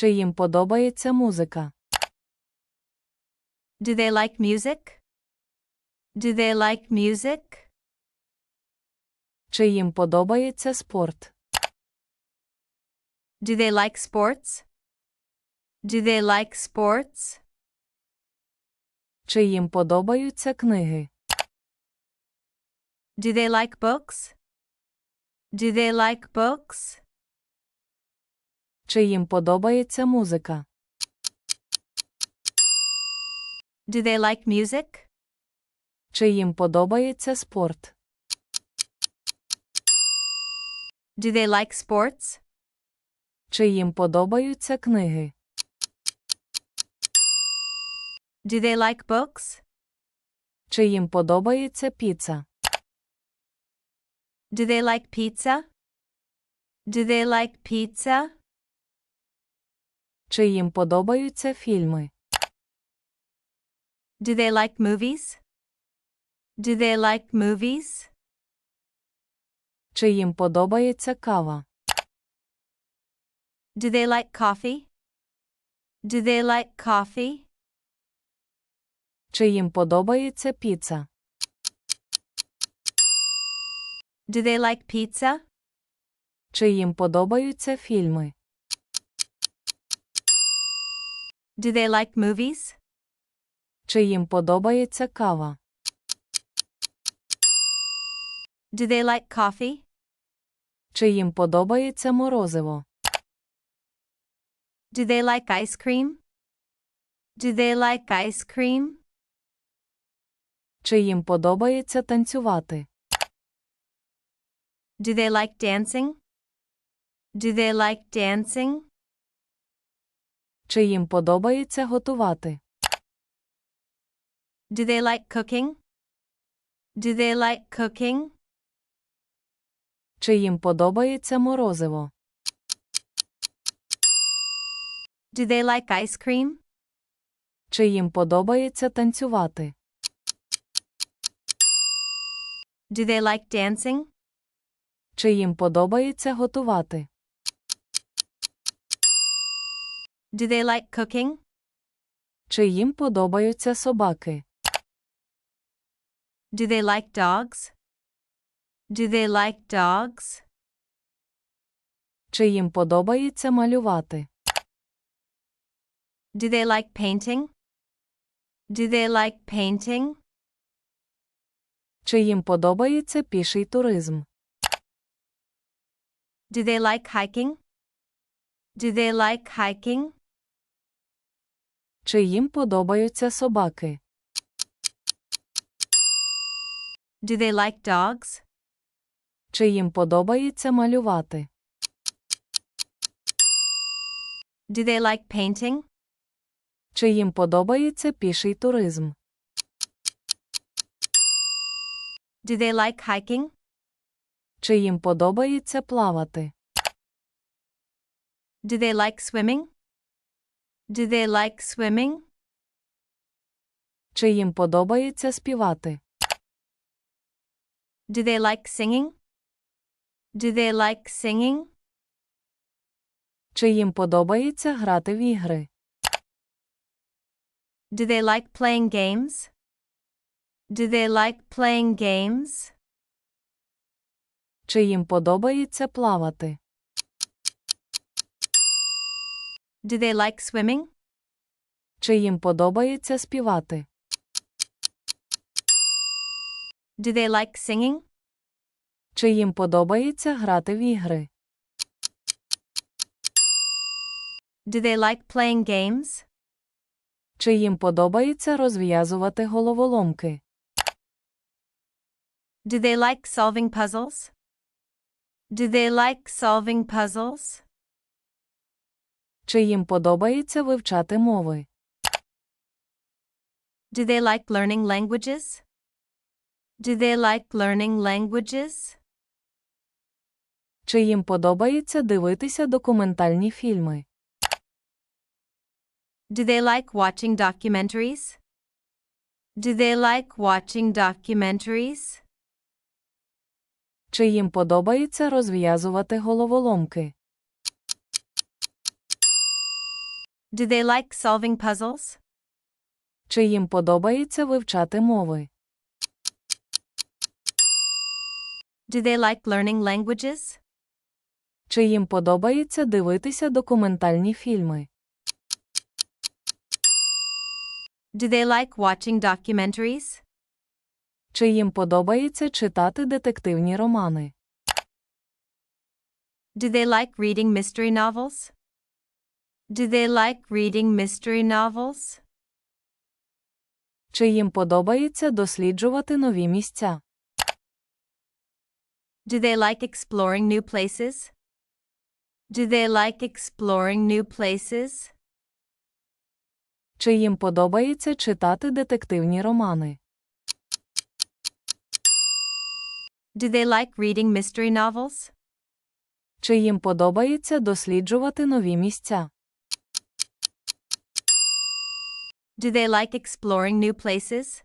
Чи їм подобається музика? Do they like music? Do they like music? Чи їм подобається спорт? Do they like sports? Do they like sports? Чи їм подобаються книги? Do they like books? Do they like books? Чи їм подобається музика? Do they like music? Чи їм подобається спорт? Do they like sports? Чи їм подобаються книги? Do they like books? Чи їм подобається піца? Do they like pizza? Do they like pizza? Чи їм подобаються фільми? Do they like movies? Do they like movies? Чи їм подобається кава? Do they like coffee? Do they like coffee? Чи їм подобається піца? Do they like pizza? Чи їм подобаються фільми? Do they like movies? Чи їм подобається кава? Do they like coffee? Чи їм подобається морозиво? Do they like ice cream? Do they like ice cream? Чи їм подобається танцювати? Do they like dancing? Do they like dancing? Чи їм подобається готувати? Do they like cooking? Do they like cooking? Чи їм подобається морозиво? Do they like ice cream? Чи їм подобається танцювати? Do they like dancing? Чи їм подобається готувати? Do they like cooking? Чи їм подобаються собаки? Do they like dogs? Do they like dogs? Чи їм подобається малювати? Do they like painting? Do they like painting? Чи їм подобається піший туризм? Do they like hiking? Do they like hiking? Чи їм подобаються собаки? Do they like dogs? Чи їм подобається малювати? Do they like painting? Чи їм подобається піший туризм? Do they like hiking? Чи їм подобається плавати? Do they like swimming? Do they like swimming? Чи їм подобається співати? Do they like singing? Do they like singing? Чи їм подобається грати в ігри? Do they like playing games? Do they like playing games? Чи їм подобається плавати? Do they like swimming? Чи їм подобається співати? Do they like singing? Чи їм подобається грати в ігри? Do they like playing games? Чи їм подобається розв'язувати головоломки? Do they like solving puzzles? Do they like solving puzzles? Чи їм подобається вивчати мови? Do they like learning languages? Do they like learning languages? Чи їм подобається дивитися документальні фільми? Do they like watching documentaries? Do they like watching documentaries? Чи їм подобається розв'язувати головоломки? Do they like solving puzzles? Чи їм подобається вивчати мови? Do they like learning languages? Чи їм подобається дивитися документальні фільми? Do they like watching documentaries? Чи їм подобається читати детективні романи? Do they like reading mystery novels? Do they like reading mystery novels? Чи їм подобається досліджувати нові місця? Do they like exploring new places? Do they like exploring new places? Чи їм подобається читати детективні романи? Do they like reading mystery novels? Чи їм подобається досліджувати нові місця? Do they like exploring new places?